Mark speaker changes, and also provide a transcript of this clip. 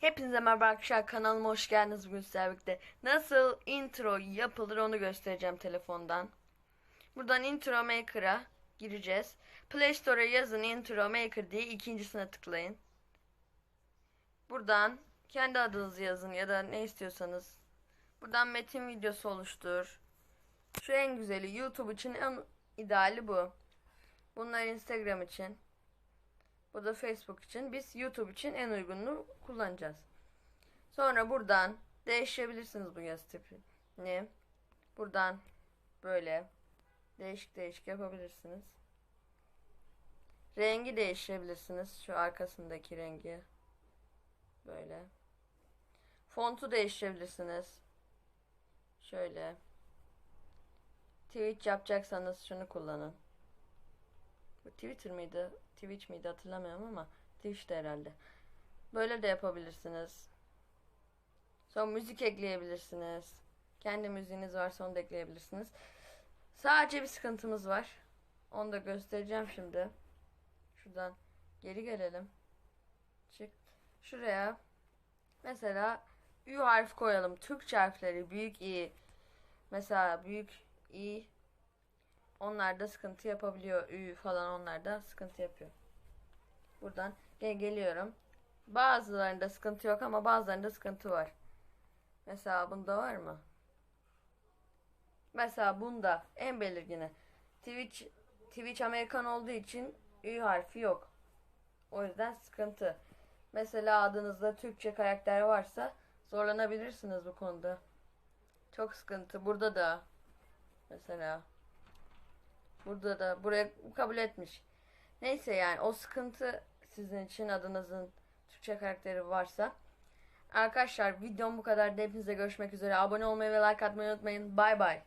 Speaker 1: Hepinize merhaba arkadaşlar kanalıma hoş geldiniz bugün sizlerle birlikte. Nasıl intro yapılır onu göstereceğim telefondan. Buradan intro maker'a gireceğiz. Play Store'a yazın intro maker diye ikincisine tıklayın. Buradan kendi adınızı yazın ya da ne istiyorsanız. Buradan metin videosu oluştur. Şu en güzeli YouTube için en ideali bu. Bunlar Instagram için. Bu da Facebook için. Biz YouTube için en uygununu kullanacağız. Sonra buradan değiştirebilirsiniz bu yaz tipini. Buradan böyle değişik değişik yapabilirsiniz. Rengi değiştirebilirsiniz. Şu arkasındaki rengi. Böyle. Fontu değiştirebilirsiniz. Şöyle. Twitch yapacaksanız şunu kullanın. Twitter mıydı? Twitch miydi hatırlamıyorum ama Twitch'te herhalde. Böyle de yapabilirsiniz. Sonra müzik ekleyebilirsiniz. Kendi müziğiniz varsa onu da ekleyebilirsiniz. Sadece bir sıkıntımız var. Onu da göstereceğim şimdi. Şuradan geri gelelim. Çık. Şuraya mesela Ü harfi koyalım. Türkçe harfleri büyük İ. Mesela büyük İ onlar da sıkıntı yapabiliyor. Ü falan onlar da sıkıntı yapıyor. Buradan gel geliyorum. Bazılarında sıkıntı yok ama bazılarında sıkıntı var. Mesela bunda var mı? Mesela bunda en belirgini. Twitch Twitch Amerikan olduğu için Ü harfi yok. O yüzden sıkıntı. Mesela adınızda Türkçe karakter varsa zorlanabilirsiniz bu konuda. Çok sıkıntı. Burada da mesela Burada da buraya kabul etmiş. Neyse yani o sıkıntı sizin için adınızın Türkçe karakteri varsa. Arkadaşlar videom bu kadar. Hepinize görüşmek üzere. Abone olmayı ve like atmayı unutmayın. Bay bay.